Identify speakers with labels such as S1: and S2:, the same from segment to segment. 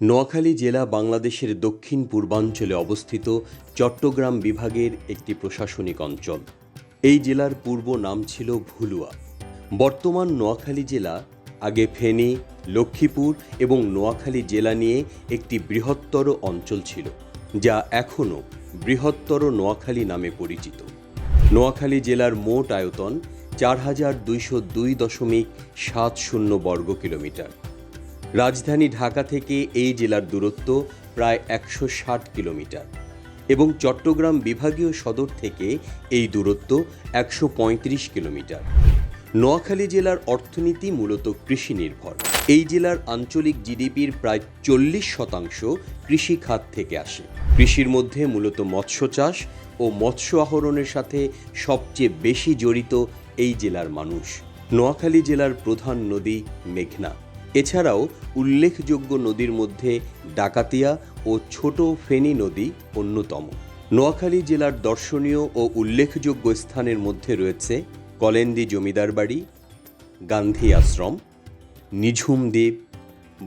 S1: নোয়াখালী জেলা বাংলাদেশের দক্ষিণ পূর্বাঞ্চলে অবস্থিত চট্টগ্রাম বিভাগের একটি প্রশাসনিক অঞ্চল। এই জেলার পূর্ব নাম ছিল ভুলুয়া। বর্তমান নোয়াখালী জেলা, আগে ফেনী, লক্ষ্মীপুর এবং নোয়াখালী জেলা নিয়ে একটি বৃহত্তর অঞ্চল ছিল, যা এখনও বৃহত্তর নোয়াখালী নামে পরিচিত। নোয়াখালী জেলার মোট আয়তন চার হাজার দুইশো দুই দশমিক সাত শূন্য বর্গ কিলোমিটার। রাজধানী ঢাকা থেকে এই জেলার দূরত্ব প্রায় একশো ষাট কিলোমিটার এবং চট্টগ্রাম বিভাগীয় সদর থেকে এই দূরত্ব একশো পঁয়ত্রিশ কিলোমিটার। নোয়াখালী জেলার অর্থনীতি মূলত কৃষি নির্ভর এই জেলার আঞ্চলিক জিডিপির প্রায় চল্লিশ শতাংশ কৃষি খাত থেকে আসে। কৃষির মধ্যে মূলত মৎস্য চাষ ও মৎস্য আহরণের সাথে সবচেয়ে বেশি জড়িত এই জেলার মানুষ। নোয়াখালী জেলার প্রধান নদী মেঘনা। এছাড়াও উল্লেখযোগ্য নদীর মধ্যে ডাকাতিয়া ও ছোট ফেনী নদী অন্যতম। নোয়াখালী জেলার দর্শনীয় ও উল্লেখযোগ্য স্থানের মধ্যে রয়েছে কলেন্দি জমিদার বাড়ি, গান্ধী আশ্রম, নিঝুম দ্বীপ,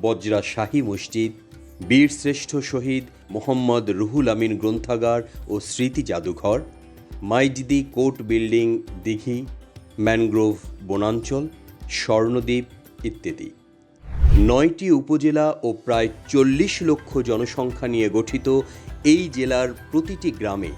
S1: বজ্রা শাহী মসজিদ বীরশ্রেষ্ঠ শহীদ মোহাম্মদ রুহুল আমিন গ্রন্থাগার ও স্মৃতি জাদুঘর, মাইজদি কোর্ট বিল্ডিং, দিঘি, ম্যানগ্রোভ বনাঞ্চল, স্বর্ণদ্বীপ ইত্যাদি। নয়টি উপজেলা ও প্রায় চল্লিশ লক্ষ জনসংখ্যা নিয়ে গঠিত এই জেলার প্রতিটি গ্রামে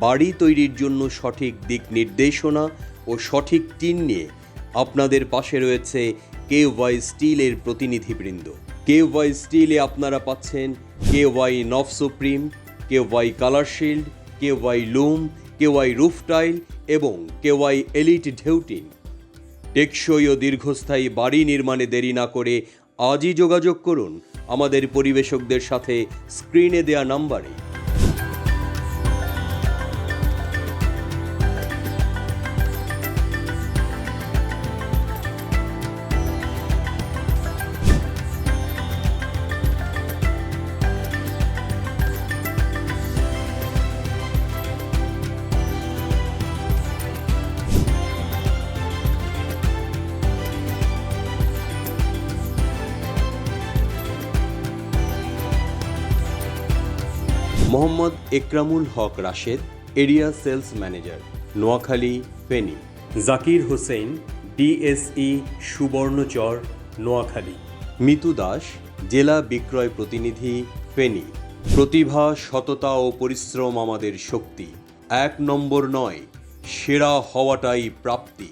S1: বাড়ি তৈরির জন্য সঠিক দিক নির্দেশনা ও সঠিক টিন নিয়ে আপনাদের পাশে রয়েছে কে ওয়াই স্টিলের প্রতিনিধিবৃন্দ। কে ওয়াই স্টিলে আপনারা পাচ্ছেন K Y নফ supreme K Y colour shield K Y loom K Y roof tile এবং কে ওয়াই এলিট ঢেউটিন। টেকসই ও দীর্ঘস্থায়ী বাড়ি নির্মাণে দেরি না করে আজই যোগাযোগ করুন আমাদের পরিবেশকদের সাথে স্ক্রিনে দেয়া নাম্বারে। Mohammad Ekramul Haque Rashed area sales manager Noakhali Feni. Zakir Hossain DSE Subarnachar Noakhali. Mitu Das জেলা বিক্রয় প্রতিনিধি ফেনী। প্রতিভা সততা ও পরিশ্রম আমাদের শক্তি। এক নম্বর নয় সেরা হওয়াটাই প্রাপ্তি।